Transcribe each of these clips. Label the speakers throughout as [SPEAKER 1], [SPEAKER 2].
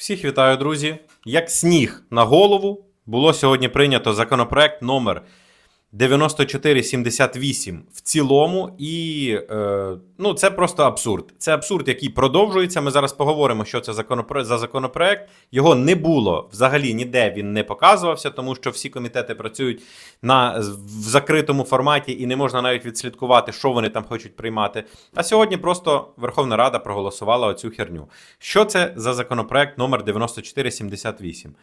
[SPEAKER 1] Всіх вітаю, друзі. Як сніг на голову, було сьогодні прийнято законопроект номер 9478 в цілому, і е, ну, це просто абсурд. Це абсурд, який продовжується. Ми зараз поговоримо, що це законопро- за законопроект. Його не було взагалі ніде він не показувався, тому що всі комітети працюють на в закритому форматі і не можна навіть відслідкувати, що вони там хочуть приймати. А сьогодні просто Верховна Рада проголосувала оцю херню. Що це за законопроект номер 9478?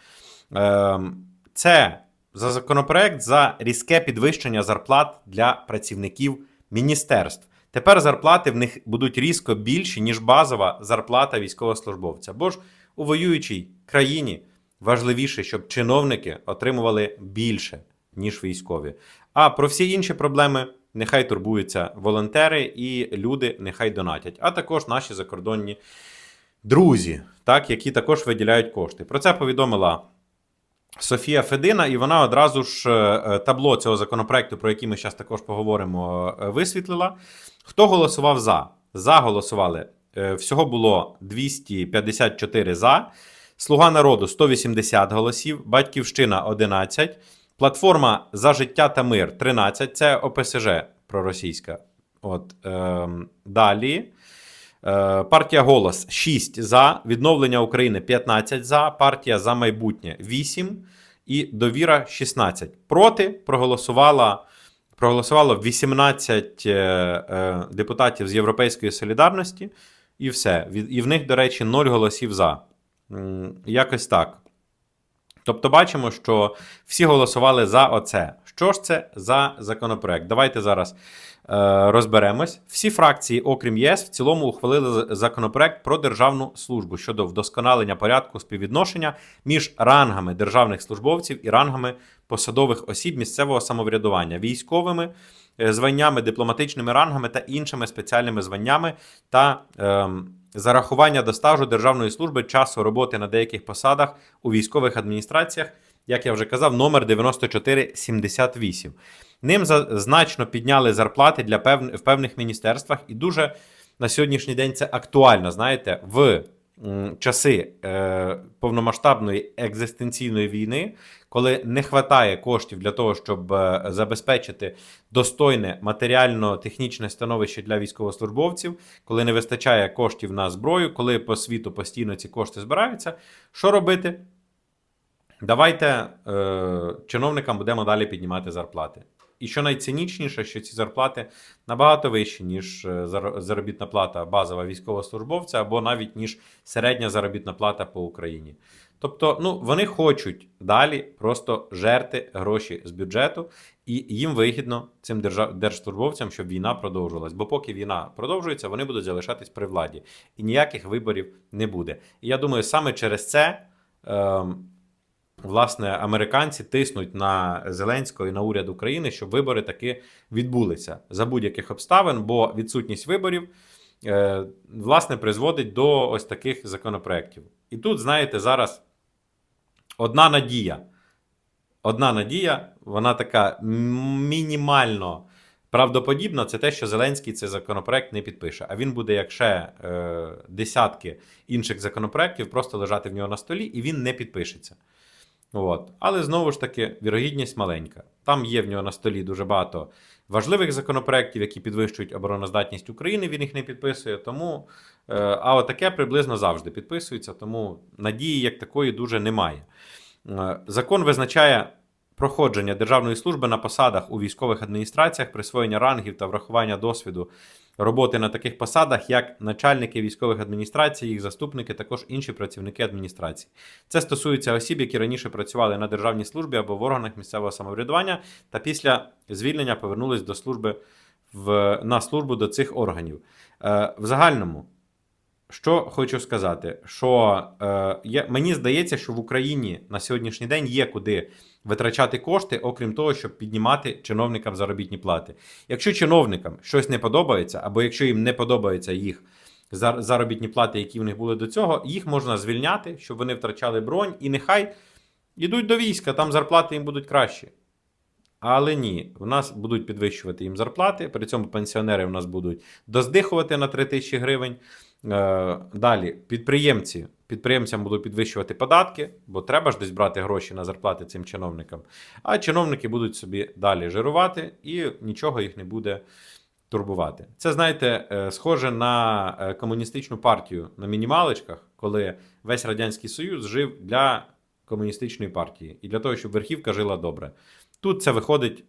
[SPEAKER 1] Ем, Це за законопроект за різке підвищення зарплат для працівників міністерств. Тепер зарплати в них будуть різко більші, ніж базова зарплата військовослужбовця. Бо ж у воюючій країні важливіше, щоб чиновники отримували більше, ніж військові. А про всі інші проблеми нехай турбуються волонтери і люди нехай донатять, а також наші закордонні друзі, так, які також виділяють кошти. Про це повідомила Софія Федина, і вона одразу ж е, табло цього законопроекту, про який ми зараз також поговоримо, е, висвітлила. Хто голосував за? За голосували. е, Всього було 254 за. Слуга народу 180 голосів, Батьківщина 11, Платформа за життя та мир 13. Це ОПСЖ проросійська. От, ем, далі. Е, Партія Голос 6 за, відновлення України 15 за, партія за майбутнє 8 і довіра 16. Проти проголосувала, проголосувало 18 е, е, депутатів з Європейської солідарності, і все. І в них, до речі, 0 голосів за. Якось так. Тобто бачимо, що всі голосували за оце. Що ж це за законопроект? Давайте зараз розберемось. Всі фракції, окрім ЄС, в цілому ухвалили законопроект про державну службу щодо вдосконалення порядку співвідношення між рангами державних службовців і рангами посадових осіб місцевого самоврядування, військовими е, званнями, дипломатичними рангами та іншими спеціальними званнями та ем, зарахування до стажу державної служби часу роботи на деяких посадах у військових адміністраціях, як я вже казав, номер 9478. Ним значно підняли зарплати для пев... в певних міністерствах, і дуже на сьогоднішній день це актуально. Знаєте, в часи е, повномасштабної екзистенційної війни, коли не вистачає коштів для того, щоб е, забезпечити достойне матеріально-технічне становище для військовослужбовців, коли не вистачає коштів на зброю, коли по світу постійно ці кошти збираються, що робити? Давайте е, чиновникам будемо далі піднімати зарплати. І що найцинічніше, що ці зарплати набагато вищі, ніж е, заробітна плата базова військовослужбовця, або навіть ніж середня заробітна плата по Україні. Тобто, ну вони хочуть далі просто жерти гроші з бюджету, і їм вигідно цим держслужбовцям, щоб війна продовжувалась. Бо поки війна продовжується, вони будуть залишатись при владі, і ніяких виборів не буде. І я думаю, саме через це. Ем, власне, американці тиснуть на Зеленського і на уряд України, щоб вибори таки відбулися за будь-яких обставин, бо відсутність виборів е, власне призводить до ось таких законопроєктів. І тут, знаєте, зараз одна надія. Одна надія, вона така мінімально правдоподібна, це те, що Зеленський цей законопроект не підпише. А він буде, як ще е, десятки інших законопроєктів, просто лежати в нього на столі, і він не підпишеться. От. Але знову ж таки, вірогідність маленька. Там є в нього на столі дуже багато важливих законопроєктів, які підвищують обороноздатність України. Він їх не підписує. Тому, е, а отаке приблизно завжди підписується, тому надії як такої дуже немає. Е, Закон визначає проходження державної служби на посадах у військових адміністраціях, присвоєння рангів та врахування досвіду роботи на таких посадах, як начальники військових адміністрацій, їх заступники, також інші працівники адміністрації. Це стосується осіб, які раніше працювали на державній службі або в органах місцевого самоврядування, та після звільнення повернулись до служби в, на службу до цих органів. Е, в загальному, що хочу сказати, що е, є, мені здається, що в Україні на сьогоднішній день є куди витрачати кошти, окрім того, щоб піднімати чиновникам заробітні плати. Якщо чиновникам щось не подобається, або якщо їм не подобаються їх зар- заробітні плати, які в них були до цього, їх можна звільняти, щоб вони втрачали бронь, і нехай йдуть до війська, там зарплати їм будуть кращі. Але ні, в нас будуть підвищувати їм зарплати, при цьому пенсіонери в нас будуть доздихувати на 3 тисячі гривень. Е, далі, підприємці. Підприємцям будуть підвищувати податки, бо треба ж десь брати гроші на зарплати цим чиновникам. А чиновники будуть собі далі жирувати і нічого їх не буде турбувати. Це, знаєте, е, схоже на е, комуністичну партію на мінімалочках, коли весь Радянський Союз жив для комуністичної партії і для того, щоб верхівка жила добре. Тут це виходить,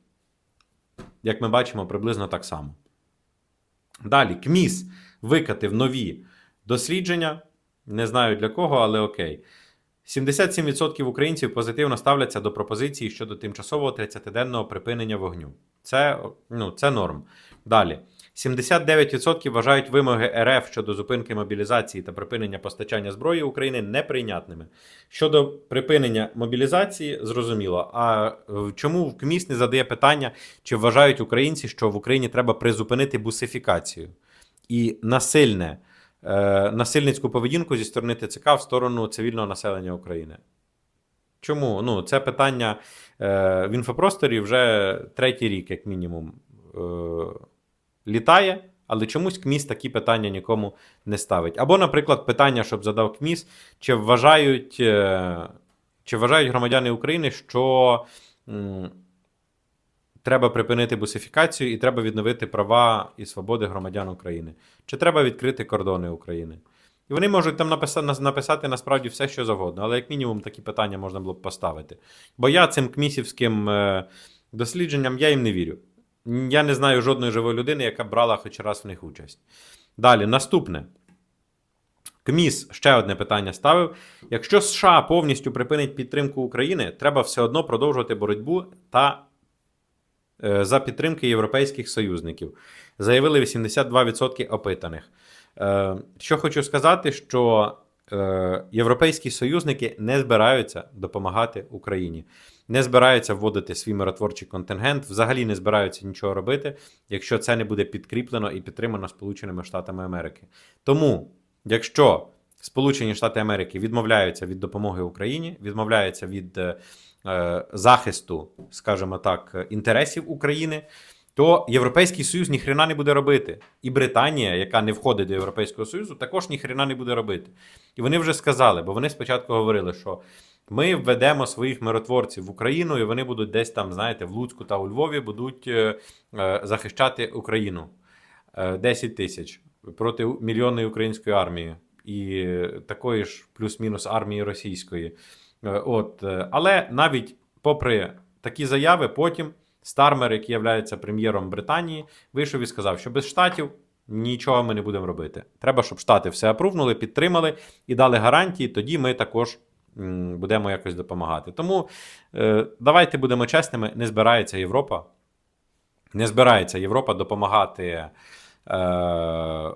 [SPEAKER 1] як ми бачимо, приблизно так само. Далі, КМІС викатив нові дослідження. Не знаю для кого, але окей. 77% українців позитивно ставляться до пропозиції щодо тимчасового 30-денного припинення вогню. Це, ну, це норм. Далі. 79% вважають вимоги РФ щодо зупинки мобілізації та припинення постачання зброї України неприйнятними. Щодо припинення мобілізації, зрозуміло. А е, чому в КМІС не задає питання, чи вважають українці, що в Україні треба призупинити бусифікацію і насильне, е, насильницьку поведінку зі сторони ТЦК в сторону цивільного населення України? Чому? Ну, це питання е, в інфопросторі вже третій рік, як мінімум, е, літає, але чомусь КМІС такі питання нікому не ставить. Або, наприклад, питання, щоб задав КМІС, чи вважають, чи вважають громадяни України, що треба припинити бусифікацію і треба відновити права і свободи громадян України? Чи треба відкрити кордони України? І вони можуть там написати, написати насправді все, що завгодно, але як мінімум такі питання можна було б поставити. Бо я цим кмісівським е, дослідженням я їм не вірю. Я не знаю жодної живої людини, яка брала хоч раз в них участь. Далі, наступне. КМІС ще одне питання ставив. Якщо США повністю припинить підтримку України, треба все одно продовжувати боротьбу та за підтримки європейських союзників. Заявили 82% опитаних. Е, що хочу сказати, що е, європейські союзники не збираються допомагати Україні, не збираються вводити свій миротворчий контингент, взагалі не збираються нічого робити, якщо це не буде підкріплено і підтримано Сполученими Штатами Америки. Тому, якщо Сполучені Штати Америки відмовляються від допомоги Україні, відмовляються від е, е, захисту, скажімо так, інтересів України. То Європейський Союз ніхрена не буде робити. І Британія, яка не входить до Європейського Союзу, також ніхрена не буде робити. І вони вже сказали, бо вони спочатку говорили, що ми введемо своїх миротворців в Україну, і вони будуть десь там, знаєте, в Луцьку та у Львові будуть е, е, захищати Україну. Е, 10 тисяч проти мільйонної української армії і такої ж плюс-мінус армії російської. Е, От, е, але навіть попри такі заяви, потім Стармер, який є прем'єром Британії, вийшов і сказав, що без штатів нічого ми не будемо робити. Треба, щоб штати все апрувнули, підтримали і дали гарантії. Тоді ми також будемо якось допомагати. Тому е, давайте будемо чесними: не збирається Європа. Не збирається Європа допомагати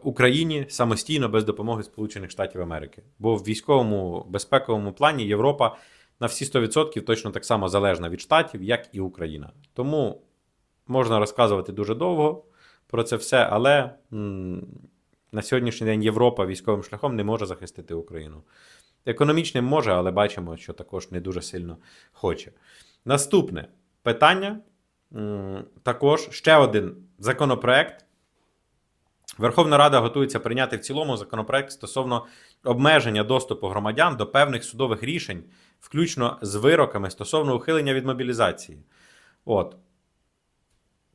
[SPEAKER 1] Україні самостійно без допомоги Сполучених Штатів Америки. Бо в військовому безпековому плані Європа на всі 100% точно так само залежна від штатів, як і Україна. Тому можна розказувати дуже довго про це все, але на сьогоднішній день Європа військовим шляхом не може захистити Україну. Економічним може, але бачимо, що також не дуже сильно хоче. Наступне питання. Також ще один законопроект. Верховна Рада готується прийняти в цілому законопроект стосовно обмеження доступу громадян до певних судових рішень, включно з вироками стосовно ухилення від мобілізації. От.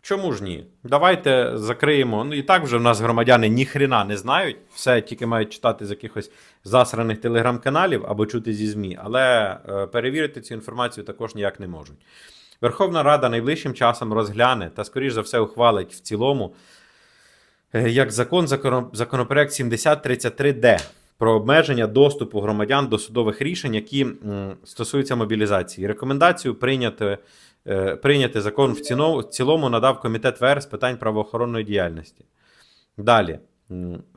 [SPEAKER 1] Чому ж ні? Давайте закриємо. Ну і так вже в нас громадяни ніхрена не знають. Все тільки мають читати з якихось засраних телеграм-каналів або чути зі ЗМІ, але е, перевірити цю інформацію також ніяк не можуть. Верховна Рада найближчим часом розгляне та, скоріш за все, ухвалить в цілому як закон законопроект 7033Д про обмеження доступу громадян до судових рішень, які стосуються мобілізації. Рекомендацію прийняти, е, прийняти закон в цілому надав комітет ВР з питань правоохоронної діяльності. Далі.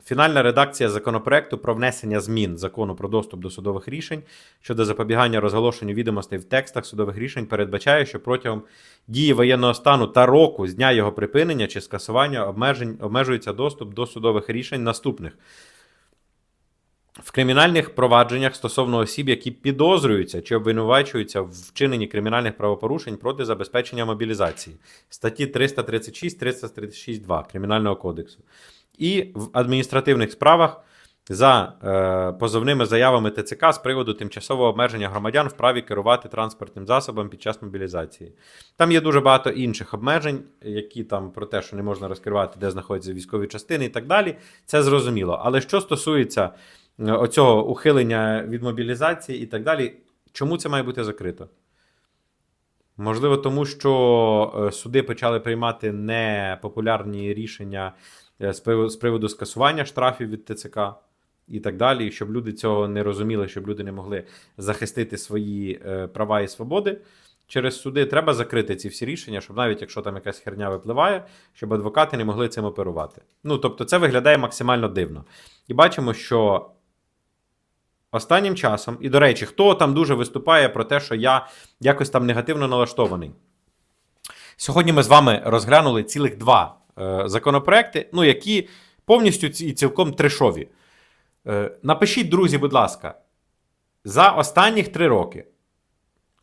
[SPEAKER 1] Фінальна редакція законопроекту про внесення змін закону про доступ до судових рішень щодо запобігання розголошенню відомостей в текстах судових рішень передбачає, що протягом дії воєнного стану та року з дня його припинення чи скасування обмежень обмежується доступ до судових рішень наступних. В кримінальних провадженнях стосовно осіб, які підозрюються чи обвинувачуються в вчиненні кримінальних правопорушень проти забезпечення мобілізації статті 336 336.2 Кримінального кодексу. І в адміністративних справах за е, позовними заявами ТЦК з приводу тимчасового обмеження громадян в праві керувати транспортним засобом під час мобілізації. Там є дуже багато інших обмежень, які там про те, що не можна розкривати, де знаходяться військові частини і так далі. Це зрозуміло. Але що стосується е, оцього ухилення від мобілізації і так далі, чому це має бути закрито? Можливо, тому що е, суди почали приймати непопулярні рішення з приводу, з приводу скасування штрафів від ТЦК і так далі, щоб люди цього не розуміли, щоб люди не могли захистити свої е, права і свободи. Через суди треба закрити ці всі рішення, щоб навіть якщо там якась херня випливає, щоб адвокати не могли цим оперувати. Ну тобто, це виглядає максимально дивно. І бачимо, що останнім часом, і до речі, хто там дуже виступає про те, що я якось там негативно налаштований. Сьогодні ми з вами розглянули цілих два е, законопроекти, ну, які повністю і цілком трешові. Е, напишіть, друзі, будь ласка, за останніх три роки,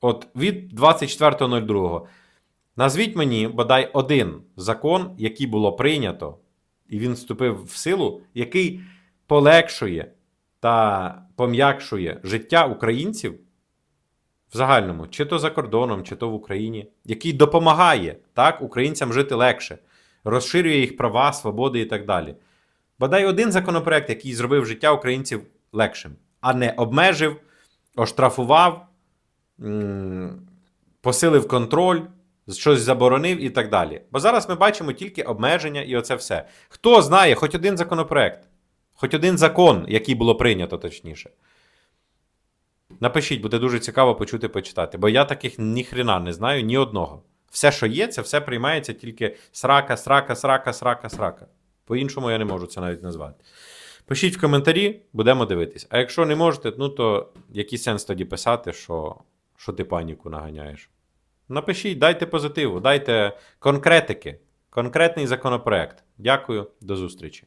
[SPEAKER 1] от від 24.02, назвіть мені бодай один закон, який було прийнято, і він вступив в силу, який полегшує та пом'якшує життя українців в загальному, чи то за кордоном, чи то в Україні, який допомагає так, українцям жити легше, розширює їх права, свободи і так далі. Бодай один законопроект, який зробив життя українців легшим, а не обмежив, оштрафував, посилив контроль, щось заборонив і так далі. Бо зараз ми бачимо тільки обмеження і оце все. Хто знає хоч один законопроект, хоч один закон, який було прийнято, точніше. Напишіть, буде дуже цікаво почути почитати, бо я таких ніхрена не знаю ні одного. Все, що є, це все приймається тільки срака, срака, срака, срака, срака. По-іншому я не можу це навіть назвати. Пишіть в коментарі, будемо дивитись. А якщо не можете, ну то який сенс тоді писати, що, що ти паніку наганяєш? Напишіть, дайте позитиву, дайте конкретики, конкретний законопроект. Дякую, до зустрічі.